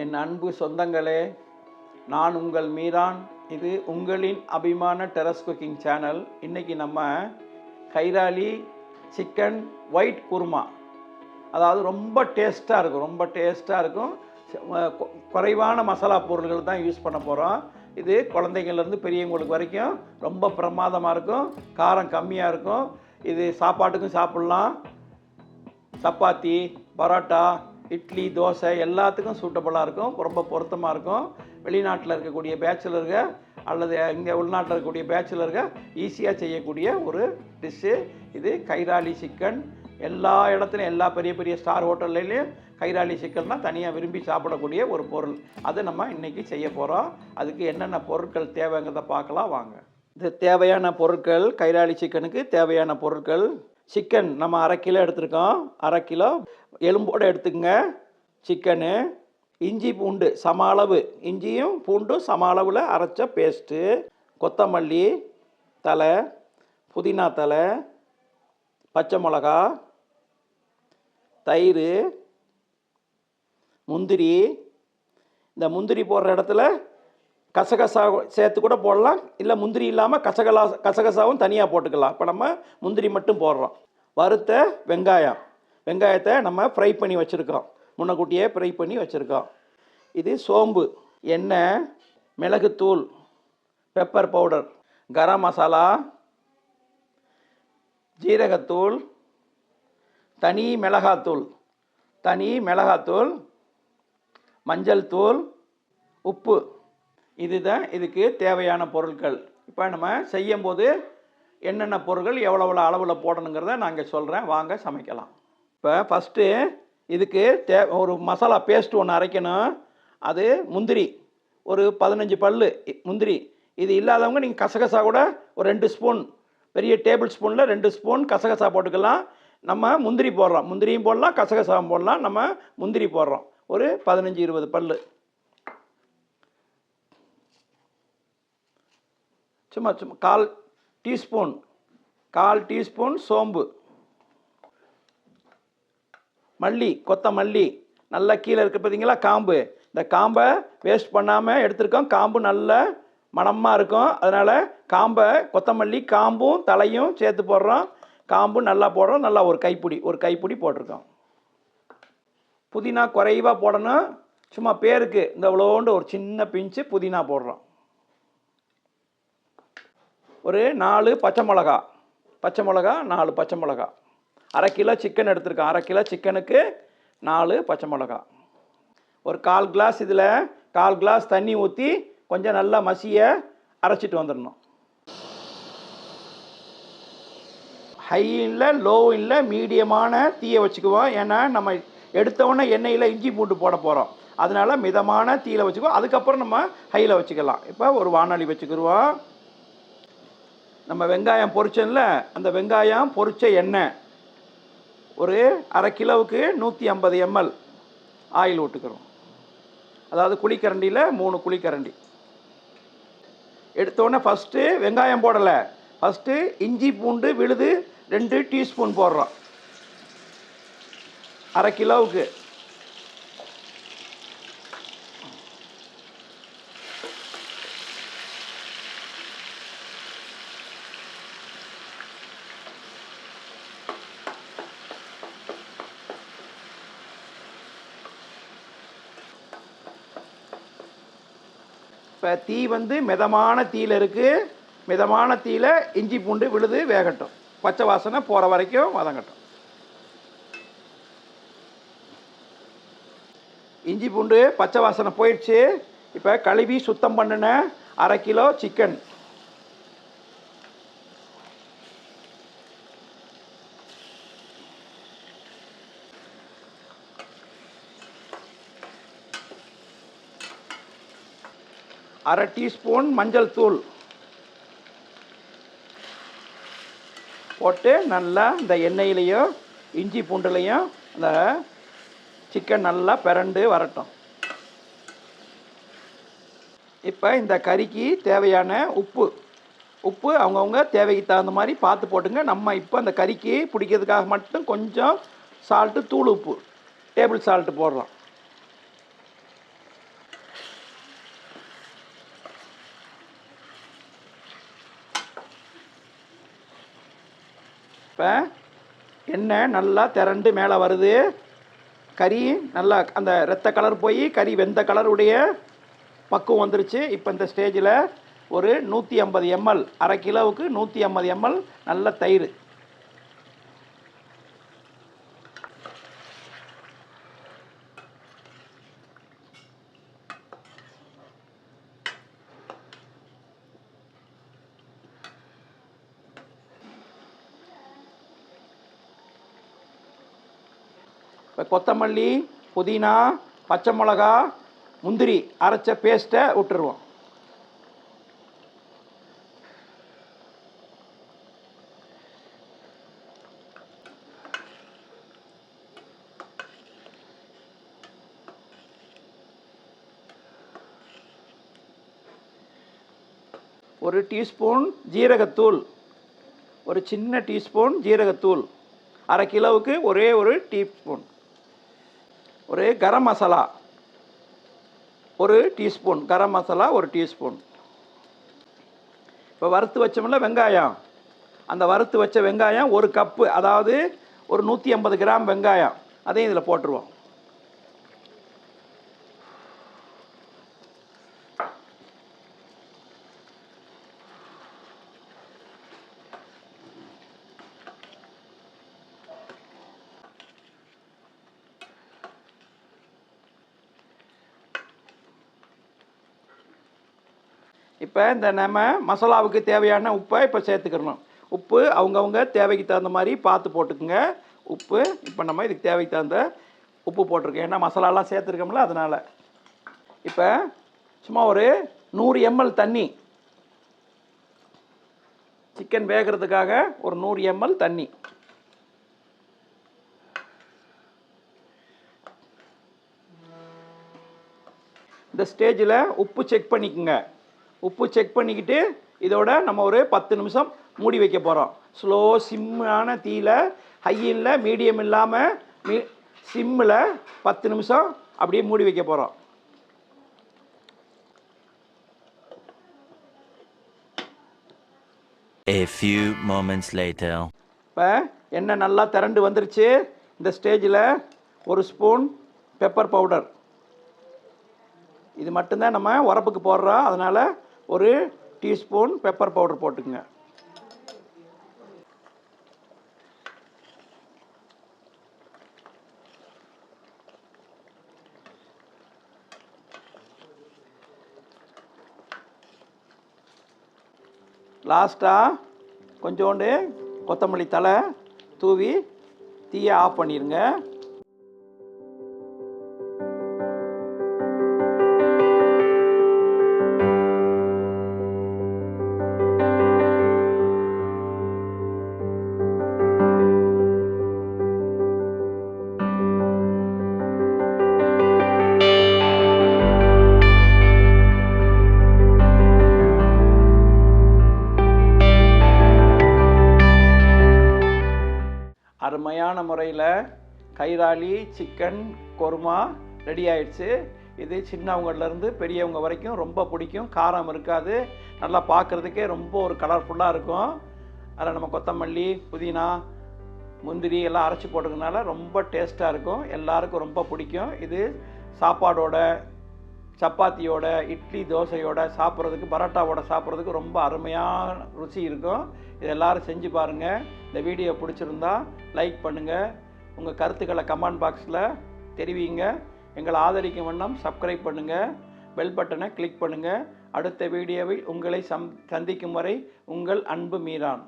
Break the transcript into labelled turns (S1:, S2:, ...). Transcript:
S1: என் அன்பு சொந்தங்களே நான் உங்கள் மீரான். இது உங்களின் அபிமான டெரஸ் குக்கிங் சேனல் இன்றைக்கி நம்ம கைராலி சிக்கன் ஒயிட் குருமா. அதாவது ரொம்ப டேஸ்ட்டாக இருக்கும் ரொம்ப டேஸ்ட்டாக இருக்கும். குறைவான மசாலா பொருள்கள் தான் யூஸ் பண்ண போகிறோம் இது குழந்தைங்கள்லேருந்து பெரியவங்களுக்கு வரைக்கும் ரொம்ப பிரமாதமாக இருக்கும். காரம் கம்மியாக இருக்கும். இது சாப்பாட்டுக்கும் சாப்பிட்லாம். சப்பாத்தி பரோட்டா இட்லி தோசை எல்லாத்துக்கும் சூட்டபுளாக இருக்கும். ரொம்ப பொருத்தமாக இருக்கும். வெளிநாட்டில் இருக்கக்கூடிய பேச்சுலருங்க அல்லது இங்கே உள்நாட்டில் இருக்கக்கூடிய பேச்சுலருங்க ஈஸியாக செய்யக்கூடிய ஒரு டிஷ்ஷு இது கைராலி சிக்கன் எல்லா இடத்துலையும் எல்லா பெரிய பெரிய ஸ்டார் ஹோட்டல்லையும் கைராலி சிக்கன்னா தனியாக விரும்பி சாப்பிடக்கூடிய ஒரு பொருள். அதை நம்ம இன்றைக்கி செய்ய போகிறோம் அதுக்கு என்னென்ன பொருட்கள் தேவைங்கிறத பார்க்கலாம். வாங்க. இது தேவையான பொருட்கள் கைராலி சிக்கனுக்கு தேவையான பொருட்கள். சிக்கன் நம்ம அரை கிலோ எடுத்துருக்கோம். அரை கிலோ எலும்போடு எடுத்துக்கங்க. சிக்கனு இஞ்சி பூண்டு சம அளவு இஞ்சியும் பூண்டும் சம அளவில் அரைச்ச பேஸ்ட்டு கொத்தமல்லி தலை புதினா தலை பச்சை மிளகா தயிர் முந்திரி. இந்த முந்திரி போடுற இடத்துல கசகசா சேர்த்து கூட போடலாம். இல்லை முந்திரி இல்லாமல் கசகலா கசகசாவும் தனியாக போட்டுக்கலாம். இப்போ நம்ம முந்திரி மட்டும் போடுறோம். வறுத்த வெங்காயம். வெங்காயத்தை நம்ம ஃப்ரை பண்ணி வச்சுருக்கோம் முன்னக்கூட்டியே ஃப்ரை பண்ணி வச்சுருக்கோம் இது சோம்பு எண்ணெய் மிளகுத்தூள் பெப்பர் பவுடர் கரம் மசாலா ஜீரகத்தூள் தனி மிளகாத்தூள் தனி மிளகாத்தூள் மஞ்சள் தூள் உப்பு. இதுதான் இதுக்கு தேவையான பொருட்கள். இப்போ நம்ம செய்யும்போது என்னென்ன பொருட்கள் எவ்வளோ எவ்வளோ அளவில் போடணுங்கிறத நான் சொல்கிறேன் வாங்க சமைக்கலாம். இப்போ ஃபஸ்ட்டு இதுக்கு தே ஒரு மசாலா பேஸ்ட் ஒன்று அரைக்கணும். அது முந்திரி ஒரு பதினஞ்சு பல்லு முந்திரி. இது இல்லாதவங்க நீங்கள் கசகசா கூட ஒரு ரெண்டு ஸ்பூன் பெரிய டேபிள் ஸ்பூனில் ரெண்டு ஸ்பூன் கசகசா போட்டுக்கலாம். நம்ம முந்திரி போடுறோம். முந்திரியும் போடலாம் கசகசாவும் போடலாம். நம்ம முந்திரி போடுறோம். ஒரு பதினஞ்சு இருபது பல்லு. சும்மா சும்மா கால் டீஸ்பூன் கால் டீஸ்பூன் சோம்பு. மல்லி கொத்தமல்லி நல்லா கீழே இருக்க பார்த்தீங்களா காம்பு. இந்த காம்பை வேஸ்ட் பண்ணாமல் எடுத்திருக்கோம். காம்பு நல்ல மணமாக இருக்கும். அதனால் காம்பை கொத்தமல்லி காம்பும் தலையும் சேர்த்து போடுறோம். காம்பும் நல்லா போடுறோம். நல்லா ஒரு கைப்பிடி ஒரு கைப்பிடி போட்டிருக்கோம். புதினா குறைவாக போடணும். சும்மா பேருக்கு இந்த இவ்வளோண்டு ஒரு சின்ன பிஞ்சு புதினா போடுறோம். ஒரு நாலு பச்சை மிளகா. பச்சை மிளகா நாலு பச்சை மிளகா. அரை கிலோ சிக்கன் எடுத்திருக்கேன். அரை கிலோ சிக்கனுக்கு நாலு பச்சை மிளகா. ஒரு கால் கிளாஸ் இதில் கால் கிளாஸ் தண்ணி ஊற்றி கொஞ்சம் நல்லா மசியை அரைச்சிட்டு வந்துடணும். ஹை இல்லை லோ இல்லை மீடியமான தீயை வச்சுக்குவோம். ஏன்னா நம்ம எடுத்தவுடனே எண்ணெயில் இஞ்சி பூண்டு போட போகிறோம் அதனால மிதமான தீயில் வச்சுக்குவோம். அதுக்கப்புறம் நம்ம ஹையில் வச்சுக்கலாம். இப்போ ஒரு வானொலி வச்சுக்கிடுவோம் நம்ம வெங்காயம் பொரிச்சோம்ல அந்த வெங்காயம் பொரிச்ச எண்ணெய் ஒரு அரை கிலோவுக்கு நூற்றி ஐம்பது எம்எல் ஆயில் விட்டுக்கிறோம் அதாவது குழிக்கரண்டியில் மூணு குழிக்கரண்டி. எடுத்தோடனே ஃபஸ்ட்டு வெங்காயம் போடலை. ஃபஸ்ட்டு இஞ்சி பூண்டு விழுது ரெண்டு டீஸ்பூன் போடுறோம். அரை கிலோவுக்கு. இப்போ தீ வந்து மிதமான தீயில் இருக்குது மிதமான தீயில் இஞ்சி பூண்டு விழுது வேகட்டும். பச்சை வாசனை போகிற வரைக்கும் வதங்கட்டும். இஞ்சி பூண்டு பச்சை வாசனை போயிடுச்சு. இப்போ கழுவி சுத்தம் பண்ணின அரை கிலோ சிக்கன் அரை டீஸ்பூன் மஞ்சள் தூள் போட்டு நல்லா இந்த எண்ணெயிலையும் இஞ்சி பூண்டுலையும் அந்த சிக்கன் நல்லா பிரண்டு வரட்டும். இப்போ இந்த கறிக்கு தேவையான உப்பு உப்பு அவங்கவுங்க தேவைக்கு தகுந்த மாதிரி பார்த்து போட்டுங்க. நம்ம இப்போ அந்த கறிக்கு பிடிக்கிறதுக்காக மட்டும் கொஞ்சம் சால்ட்டு தூள் உப்பு டேபிள் சால்ட்டு போடுறோம் இப்போ எண்ணெய் நல்லா திரண்டு மேலே வருது. கறி நல்லா அந்த ரத்த கலர் போய் கறி வெந்த கலருடைய பக்குவம் வந்துருச்சு. இப்போ இந்த ஸ்டேஜில் ஒரு நூற்றி ஐம்பது எம்எல் அரை கிலோவுக்கு நூற்றி ஐம்பது எம்எல் நல்ல தயிர். இப்போ கொத்தமல்லி புதினா பச்சை மிளகா முந்திரி அரைச்ச பேஸ்ட்டை விட்டுருவோம். ஒரு டீஸ்பூன் ஜீரகத்தூள். ஒரு சின்ன டீஸ்பூன் ஜீரகத்தூள். அரை கிலோவுக்கு ஒரே ஒரு டீஸ்பூன். ஒரு கரம் மசாலா. ஒரு டீஸ்பூன். கரம் மசாலா ஒரு டீஸ்பூன். இப்போ வறுத்து வச்சோம்ல வெங்காயம். அந்த வறுத்து வச்ச வெங்காயம் ஒரு கப்பு. அதாவது ஒரு நூற்றி ஐம்பது கிராம் வெங்காயம். அதையும் இதில் போட்டுருவோம். இப்போ இந்த நம்ம மசாலாவுக்கு தேவையான உப்பை இப்போ சேர்த்துக்கிறணும். உப்பு அவங்கவுங்க தேவைக்கு தகுந்த மாதிரி பார்த்து போட்டுக்குங்க. உப்பு இப்போ நம்ம இதுக்கு தேவைக்கு தகுந்த உப்பு போட்டிருக்கோம். ஏன்னா மசாலாலாம் சேர்த்துருக்கோம்ல அதனால். இப்போ சும்மா ஒரு நூறு எம்எல் தண்ணி. சிக்கன் வேகிறதுக்காக ஒரு நூறு எம்எல் தண்ணி. இந்த ஸ்டேஜில் உப்பு செக் பண்ணிக்கோங்க. உப்பு செக் பண்ணிக்கிட்டு இதோட நம்ம ஒரு பத்து நிமிஷம் மூடி வைக்க போகிறோம் ஸ்லோ சிம்மான தீயில ஹையில் மீடியம் இல்லாமல் மீ சிம்மில் பத்து நிமிஷம் அப்படியே மூடி வைக்க போகிறோம்
S2: A few moments later.
S1: இப்போ எண்ணெய் நல்லா திரண்டு வந்துருச்சு. இந்த ஸ்டேஜில் ஒரு ஸ்பூன் பெப்பர் பவுடர் இது மட்டும்தான் நம்ம உரப்புக்கு போடுறோம். அதனால் ஒரு டீஸ்பூன் பெப்பர் பவுடர் போட்டுக்குங்க. லாஸ்ட்டாக கொஞ்சோண்டு கொத்தமல்லி தலை தூவி தீயை ஆஃப் பண்ணிடுங்க முறையில் கைராளி சிக்கன் கொருமா ரெடி ஆயிடுச்சு. இது சின்னவங்கள்லேருந்து பெரியவங்க வரைக்கும் ரொம்ப பிடிக்கும். காரம் இருக்காது. நல்லா பார்க்குறதுக்கே ரொம்ப ஒரு கலர்ஃபுல்லாக இருக்கும். அதில் நம்ம கொத்தமல்லி புதினா முந்திரி எல்லாம் அரைச்சி போட்டுக்கனால ரொம்ப டேஸ்ட்டாக இருக்கும். எல்லாருக்கும் ரொம்ப பிடிக்கும். இது சாப்பாடோட சப்பாத்தியோட இட்லி தோசையோட சாப்பிட்றதுக்கு பரோட்டாவோட சாப்பிட்றதுக்கு ரொம்ப அருமையான ருசி இருக்கும். இது எல்லோரும் செஞ்சு பாருங்கள் இந்த வீடியோ பிடிச்சிருந்தா லைக் பண்ணுங்கள் உங்கள் கருத்துக்களை கமெண்ட் பாக்ஸில் தெரிவிங்க. எங்களை ஆதரிக்கும் வண்ணம் சப்ஸ்கிரைப் பண்ணுங்கள் பெல் பட்டனை கிளிக் பண்ணுங்கள் அடுத்த வீடியோவில் உங்களை சம் சந்திக்கும் வரை உங்கள் அன்பு மீரான்.